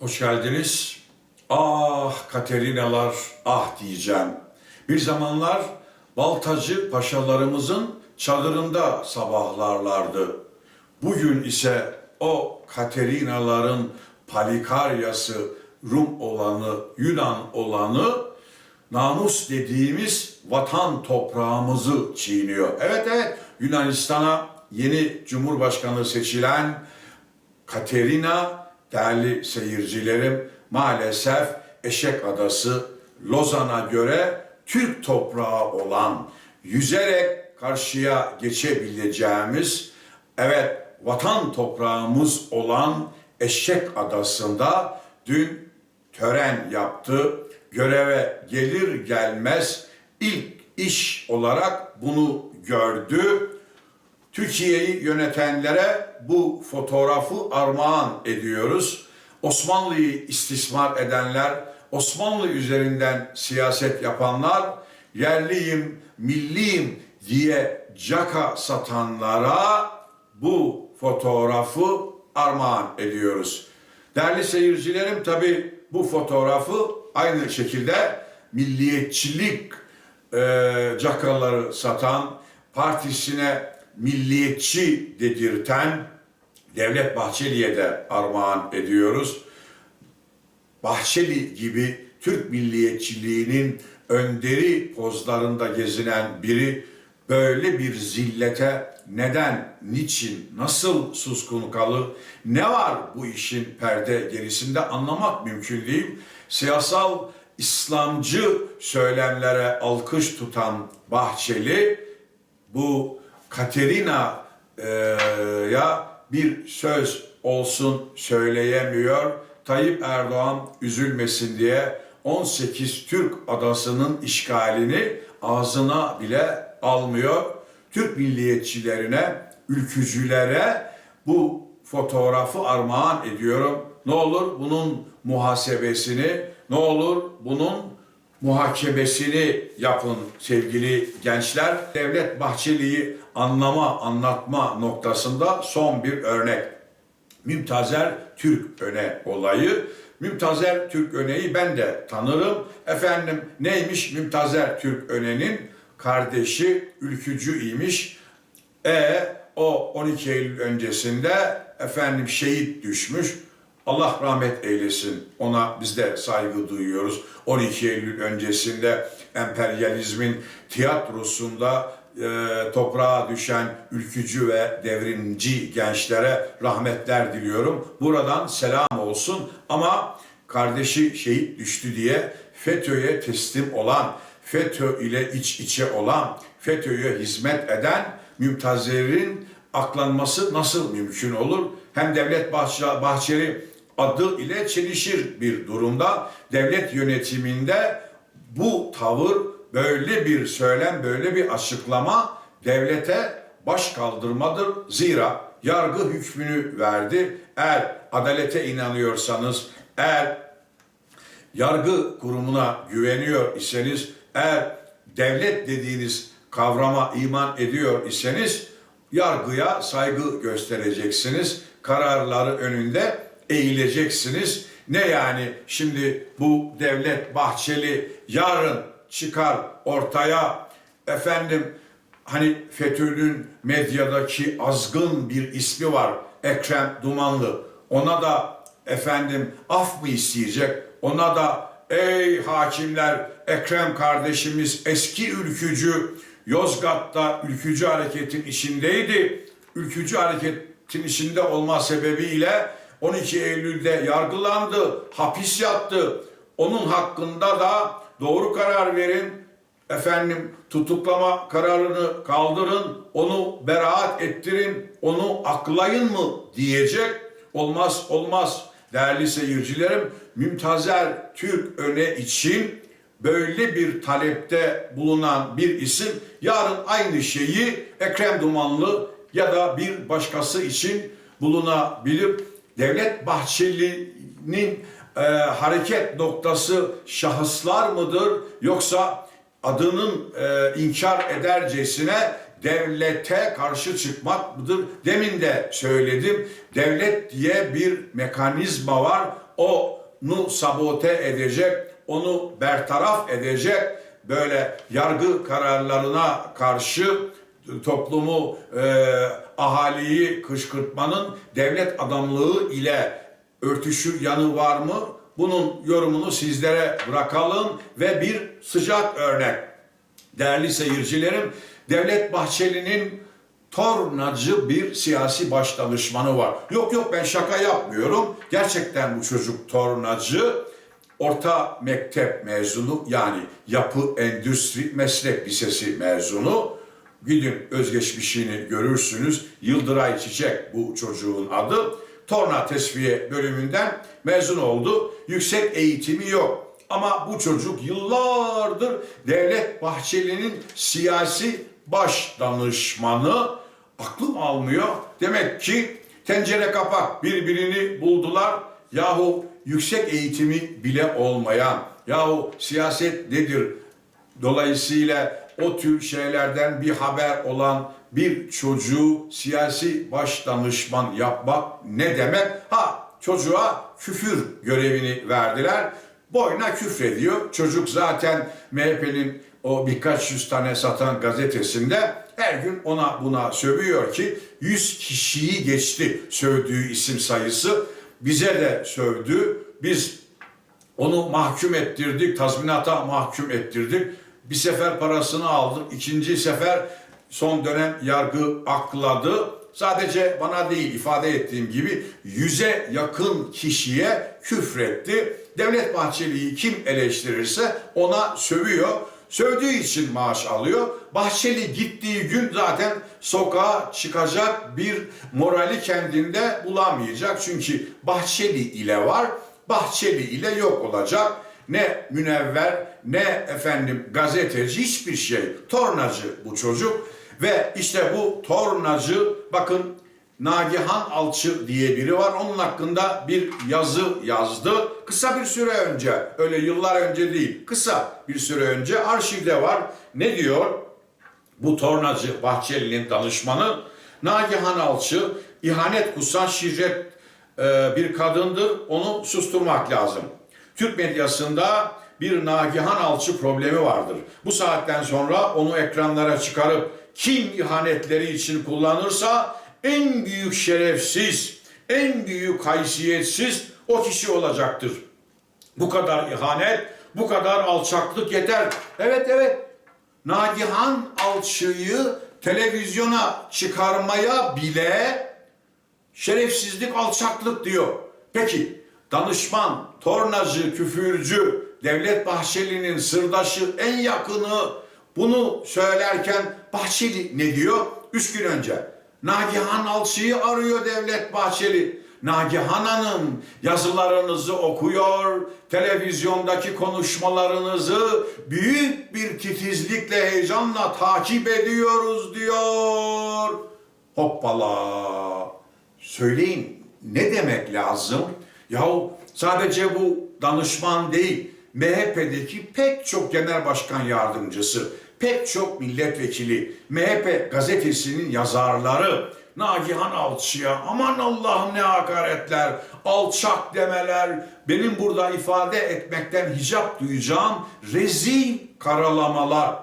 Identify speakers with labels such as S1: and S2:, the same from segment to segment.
S1: Hoş geldiniz. Ah Katerinalar ah diyeceğim. Bir zamanlar Baltacı paşalarımızın çadırında sabahlarlardı. Bugün ise o Katerinaların Palikaryası Rum olanı, Yunan olanı namus dediğimiz vatan toprağımızı çiğniyor. Evet evet Yunanistan'a yeni cumhurbaşkanı seçilen Katerina değerli seyircilerim maalesef Eşek Adası Lozan'a göre Türk toprağı olan yüzerek karşıya geçebileceğimiz evet vatan toprağımız olan Eşek Adası'nda dün tören yaptı. Göreve gelir gelmez ilk iş olarak bunu gördü. Türkiye'yi yönetenlere bu fotoğrafı armağan ediyoruz. Osmanlı'yı istismar edenler, Osmanlı üzerinden siyaset yapanlar, yerliyim, milliyim diye caka satanlara bu fotoğrafı armağan ediyoruz. Değerli seyircilerim tabi bu fotoğrafı aynı şekilde milliyetçilik e, cakaları satan, partisine milliyetçi dedirten Devlet Bahçeli'ye de armağan ediyoruz. Bahçeli gibi Türk milliyetçiliğinin önderi pozlarında gezinen biri böyle bir zillete neden, niçin, nasıl suskun kalır, ne var bu işin perde gerisinde anlamak mümkün değil. Siyasal İslamcı söylemlere alkış tutan Bahçeli bu Katerina'ya bir söz olsun söyleyemiyor. Tayyip Erdoğan üzülmesin diye 18 Türk adasının işgalini ağzına bile almıyor. Türk milliyetçilerine, ülkücülere bu fotoğrafı armağan ediyorum. Ne olur bunun muhasebesini, ne olur bunun muhakemesini yapın sevgili gençler. Devlet Bahçeli'yi anlama, anlatma noktasında son bir örnek. Mümtazer Türk Öne olayı. Mümtazer Türk Öne'yi ben de tanırım. Efendim neymiş Mümtazer Türk Öne'nin kardeşi ülkücü imiş. E o 12 Eylül öncesinde efendim şehit düşmüş. Allah rahmet eylesin. Ona biz de saygı duyuyoruz. 12 Eylül öncesinde emperyalizmin tiyatrosunda e, toprağa düşen ülkücü ve devrimci gençlere rahmetler diliyorum. Buradan selam olsun ama kardeşi şehit düştü diye FETÖ'ye teslim olan, FETÖ ile iç içe olan, FETÖ'ye hizmet eden Mümtazer'in aklanması nasıl mümkün olur? Hem Devlet Bahçe- Bahçeli adı ile çelişir bir durumda. Devlet yönetiminde bu tavır, böyle bir söylem, böyle bir açıklama devlete baş kaldırmadır. Zira yargı hükmünü verdi. Eğer adalete inanıyorsanız, eğer yargı kurumuna güveniyor iseniz, eğer devlet dediğiniz kavrama iman ediyor iseniz, yargıya saygı göstereceksiniz. Kararları önünde eğileceksiniz. Ne yani şimdi bu devlet Bahçeli yarın çıkar ortaya efendim hani FETÖ'nün medyadaki azgın bir ismi var Ekrem Dumanlı. Ona da efendim af mı isteyecek? Ona da ey hakimler Ekrem kardeşimiz eski ülkücü Yozgat'ta ülkücü hareketin içindeydi. Ülkücü hareketin içinde olma sebebiyle 12 Eylül'de yargılandı, hapis yattı. Onun hakkında da doğru karar verin. Efendim tutuklama kararını kaldırın, onu beraat ettirin, onu aklayın mı diyecek. Olmaz olmaz değerli seyircilerim. Mümtazer Türk öne için böyle bir talepte bulunan bir isim yarın aynı şeyi Ekrem Dumanlı ya da bir başkası için bulunabilir. Devlet Bahçeli'nin e, hareket noktası şahıslar mıdır yoksa adının e, inkar edercesine devlete karşı çıkmak mıdır? Demin de söyledim. Devlet diye bir mekanizma var. onu sabote edecek, onu bertaraf edecek böyle yargı kararlarına karşı toplumu, e, ahaliyi kışkırtmanın devlet adamlığı ile örtüşü yanı var mı? Bunun yorumunu sizlere bırakalım ve bir sıcak örnek. Değerli seyircilerim, Devlet Bahçeli'nin tornacı bir siyasi baş danışmanı var. Yok yok ben şaka yapmıyorum. Gerçekten bu çocuk tornacı. Orta mektep mezunu yani yapı endüstri meslek lisesi mezunu. Gidin özgeçmişini görürsünüz. Yıldıray Çiçek bu çocuğun adı. Torna tesviye bölümünden mezun oldu. Yüksek eğitimi yok. Ama bu çocuk yıllardır Devlet Bahçeli'nin siyasi baş danışmanı aklım almıyor. Demek ki tencere kapak birbirini buldular. Yahu yüksek eğitimi bile olmayan, yahu siyaset nedir? Dolayısıyla o tür şeylerden bir haber olan bir çocuğu siyasi baş danışman yapmak ne demek? Ha çocuğa küfür görevini verdiler. Boyuna küfrediyor. Çocuk zaten MHP'nin o birkaç yüz tane satan gazetesinde her gün ona buna sövüyor ki 100 kişiyi geçti sövdüğü isim sayısı. Bize de sövdü. Biz onu mahkum ettirdik, tazminata mahkum ettirdik. Bir sefer parasını aldık, ikinci sefer son dönem yargı akladı. Sadece bana değil ifade ettiğim gibi yüze yakın kişiye küfretti. Devlet Bahçeli'yi kim eleştirirse ona sövüyor. Sövdüğü için maaş alıyor. Bahçeli gittiği gün zaten sokağa çıkacak bir morali kendinde bulamayacak. Çünkü Bahçeli ile var, Bahçeli ile yok olacak. Ne münevver, ne efendim gazeteci hiçbir şey. Tornacı bu çocuk. Ve işte bu tornacı bakın Nagihan Alçı diye biri var. Onun hakkında bir yazı yazdı. Kısa bir süre önce, öyle yıllar önce değil, kısa bir süre önce arşivde var. Ne diyor? Bu tornacı Bahçeli'nin danışmanı Nagihan Alçı ihanet kusan şirret e, bir kadındır. Onu susturmak lazım. Türk medyasında bir Nagihan Alçı problemi vardır. Bu saatten sonra onu ekranlara çıkarıp kim ihanetleri için kullanırsa en büyük şerefsiz, en büyük haysiyetsiz o kişi olacaktır. Bu kadar ihanet, bu kadar alçaklık yeter. Evet evet. Nagihan Alçı'yı televizyona çıkarmaya bile şerefsizlik, alçaklık diyor. Peki danışman, tornacı, küfürcü, Devlet Bahçeli'nin sırdaşı en yakını bunu söylerken Bahçeli ne diyor? Üç gün önce Nagihan Alçı'yı arıyor Devlet Bahçeli. Nagihan Hanım yazılarınızı okuyor, televizyondaki konuşmalarınızı büyük bir titizlikle, heyecanla takip ediyoruz diyor. Hoppala. Söyleyin ne demek lazım? Yahu sadece bu danışman değil, MHP'deki pek çok genel başkan yardımcısı, pek çok milletvekili, MHP gazetesinin yazarları, Nagihan Alçı'ya aman Allah'ım ne hakaretler, alçak demeler, benim burada ifade etmekten hicap duyacağım rezil karalamalar.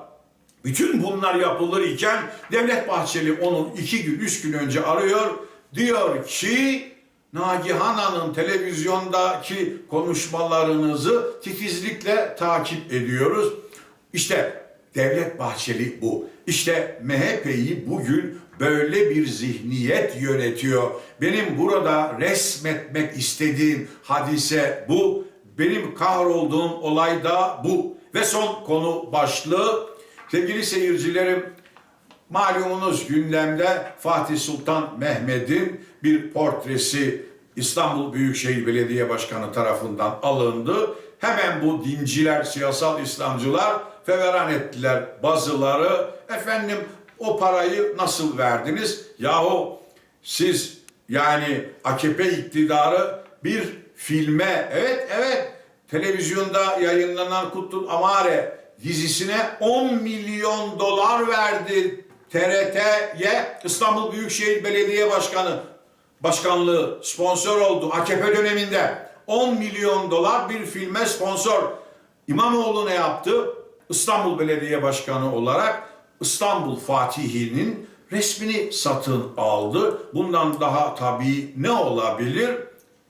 S1: Bütün bunlar yapılır iken Devlet Bahçeli onun iki gün, üç gün önce arıyor. Diyor ki Nagihan Hanım televizyondaki konuşmalarınızı titizlikle takip ediyoruz. İşte Devlet Bahçeli bu. İşte MHP'yi bugün böyle bir zihniyet yönetiyor. Benim burada resmetmek istediğim hadise bu. Benim kahrolduğum olay da bu. Ve son konu başlığı sevgili seyircilerim Malumunuz gündemde Fatih Sultan Mehmet'in bir portresi İstanbul Büyükşehir Belediye Başkanı tarafından alındı. Hemen bu dinciler, siyasal İslamcılar feveran ettiler bazıları. Efendim o parayı nasıl verdiniz? Yahu siz yani AKP iktidarı bir filme, evet evet televizyonda yayınlanan Kutul Amare dizisine 10 milyon dolar verdi TRT'ye İstanbul Büyükşehir Belediye Başkanı başkanlığı sponsor oldu AKP döneminde. 10 milyon dolar bir filme sponsor. İmamoğlu ne yaptı? İstanbul Belediye Başkanı olarak İstanbul Fatihi'nin resmini satın aldı. Bundan daha tabii ne olabilir?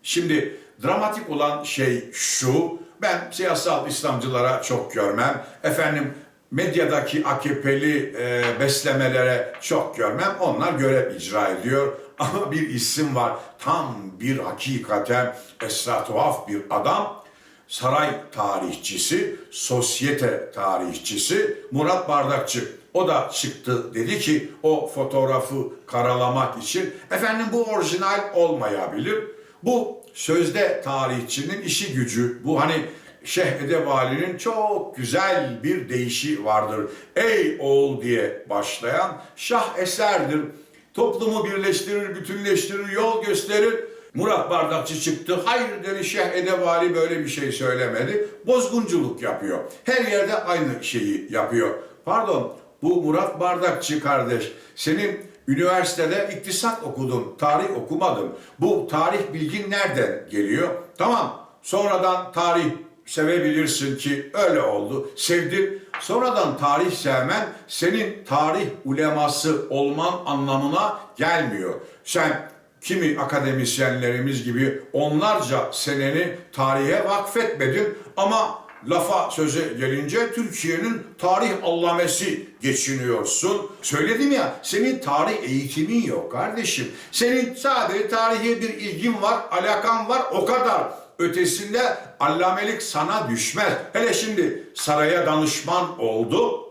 S1: Şimdi dramatik olan şey şu, ben siyasal İslamcılara çok görmem. Efendim medyadaki AKP'li e, beslemelere çok görmem. Onlar görev icra ediyor. Ama bir isim var. Tam bir hakikaten esra tuhaf bir adam. Saray tarihçisi, sosyete tarihçisi Murat Bardakçı. O da çıktı dedi ki o fotoğrafı karalamak için efendim bu orijinal olmayabilir. Bu sözde tarihçinin işi gücü. Bu hani Şeyh Edebali'nin çok güzel bir deyişi vardır. Ey oğul diye başlayan şah eserdir. Toplumu birleştirir, bütünleştirir, yol gösterir. Murat Bardakçı çıktı. Hayır dedi Şeyh Edebali böyle bir şey söylemedi. Bozgunculuk yapıyor. Her yerde aynı şeyi yapıyor. Pardon bu Murat Bardakçı kardeş senin üniversitede iktisat okudun, tarih okumadın. Bu tarih bilgin nereden geliyor? Tamam sonradan tarih sevebilirsin ki öyle oldu. Sevdin. Sonradan tarih sevmen senin tarih uleması olman anlamına gelmiyor. Sen kimi akademisyenlerimiz gibi onlarca seneni tarihe vakfetmedin ama lafa söze gelince Türkiye'nin tarih allamesi geçiniyorsun. Söyledim ya senin tarih eğitimin yok kardeşim. Senin sadece tarihe bir ilgin var, alakan var o kadar. Ötesinde allamelik sana düşmez. Hele şimdi saraya danışman oldu.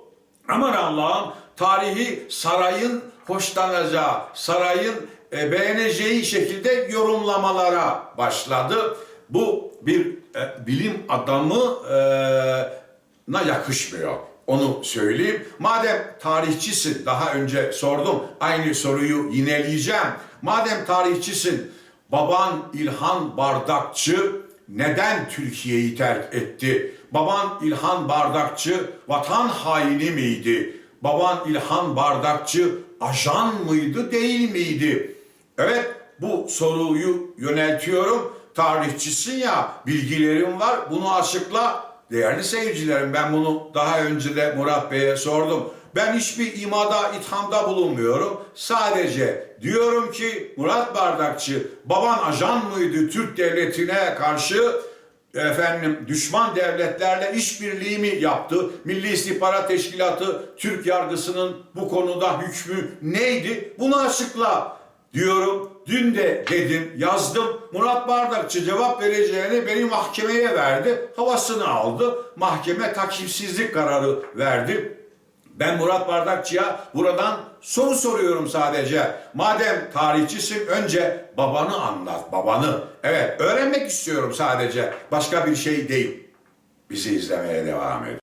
S1: Aman Allah'ım tarihi sarayın hoşlanacağı, sarayın e, beğeneceği şekilde yorumlamalara başladı. Bu bir e, bilim adamı e, na yakışmıyor. Onu söyleyeyim. Madem tarihçisin, daha önce sordum, aynı soruyu yineleyeceğim. Madem tarihçisin, baban İlhan Bardakçı neden Türkiye'yi terk etti? Baban İlhan Bardakçı vatan haini miydi? Baban İlhan Bardakçı ajan mıydı, değil miydi? Evet, bu soruyu yöneltiyorum. Tarihçisin ya, bilgilerim var. Bunu açıkla. Değerli seyircilerim, ben bunu daha önce de Murat Bey'e sordum. Ben hiçbir imada, ithamda bulunmuyorum. Sadece diyorum ki Murat Bardakçı, baban ajan mıydı Türk devletine karşı? efendim düşman devletlerle işbirliği mi yaptı? Milli İstihbarat Teşkilatı Türk yargısının bu konuda hükmü neydi? Bunu açıkla diyorum. Dün de dedim, yazdım. Murat Bardakçı cevap vereceğini beni mahkemeye verdi. Havasını aldı. Mahkeme takipsizlik kararı verdi. Ben Murat Bardakçı'ya buradan soru soruyorum sadece. Madem tarihçisin önce babanı anlat, babanı. Evet, öğrenmek istiyorum sadece. Başka bir şey değil. Bizi izlemeye devam edin.